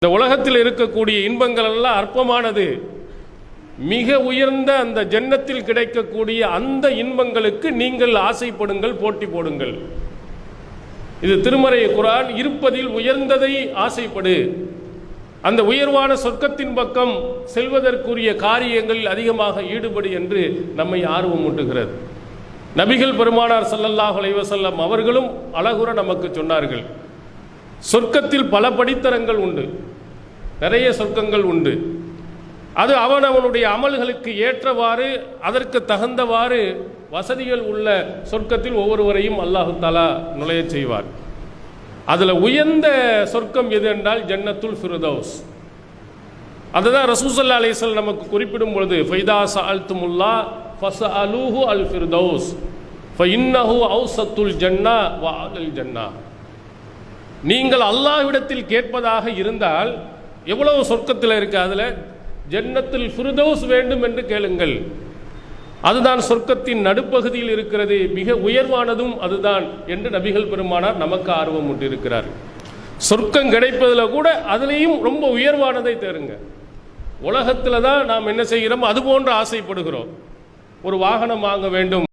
இந்த உலகத்தில் இருக்கக்கூடிய இன்பங்கள் எல்லாம் அற்பமானது. மிக உயர்ந்த அந்த ஜன்னத்தில் கிடைக்கக்கூடிய அந்த இன்பங்களுக்கு நீங்கள் ஆசைப்படுங்கள் போட்டி போடுங்கள். இது திருமறை குரான் இருப்பதில் உயர்ந்ததை ஆசைப்படு. அந்த உயர்வான சொர்க்கத்தின் பக்கம் செல்வதற்குரிய காரியங்களில் அதிகமாக ஈடுபடு என்று நம்மை ஆர்வம் ஊட்டுகிறது. நபிகள் பெருமானார் சல்லல்லாஹ் அலைவசல்லம் அவர்களும் அழகுற நமக்கு சொன்னார்கள். சொர்க்கத்தில் பல படித்தரங்கள் உண்டு. நிறைய சொர்க்கங்கள் உண்டு. அது அவன் அவனுடைய அமல்களுக்கு ஏற்றவாறு அதற்கு தகுந்தவாறு வசதிகள் உள்ள சொர்க்கத்தில் ஒவ்வொருவரையும் அல்லாஹு தாலா நுழையச் செய்வார். அதில் உயர்ந்த சொர்க்கம் எது என்றால் ஜன்னத்துல் ஃபிருதௌஸ். அதுதான் ரசூசல்லா அலிசல் நமக்கு குறிப்பிடும் பொழுது ஃபைதா சஅல்துமுல்லா ஃபஸ் அலூஹு அல் ஃபிர்தௌஸ் ஃபஇன்னஹு அவுசத்துல் ஜன்னா வ அல் ஜன்னா. நீங்கள் அல்லாஹ்விடத்தில் கேட்பதாக இருந்தால் எவ்வளவு சொர்க்கத்தில் இருக்கு அதில்? ஜன்னத்தில் ஃபிர்தௌஸ் வேண்டும் என்று கேளுங்கள். அதுதான் சொர்க்கத்தின் நடுப்பகுதியில் இருக்கிறது. மிக உயர்வானதும் அதுதான் என்று நபிகள் பெருமானார் நமக்கு ஆர்வம் இருக்கிறார் சொர்க்கம் கிடைப்பதில் கூட அதுலேயும் ரொம்ப உயர்வானதை தேருங்க உலகத்தில் தான் நாம் என்ன செய்கிறோம் அது போன்று ஆசைப்படுகிறோம். ஒரு வாகனம் வாங்க வேண்டும்.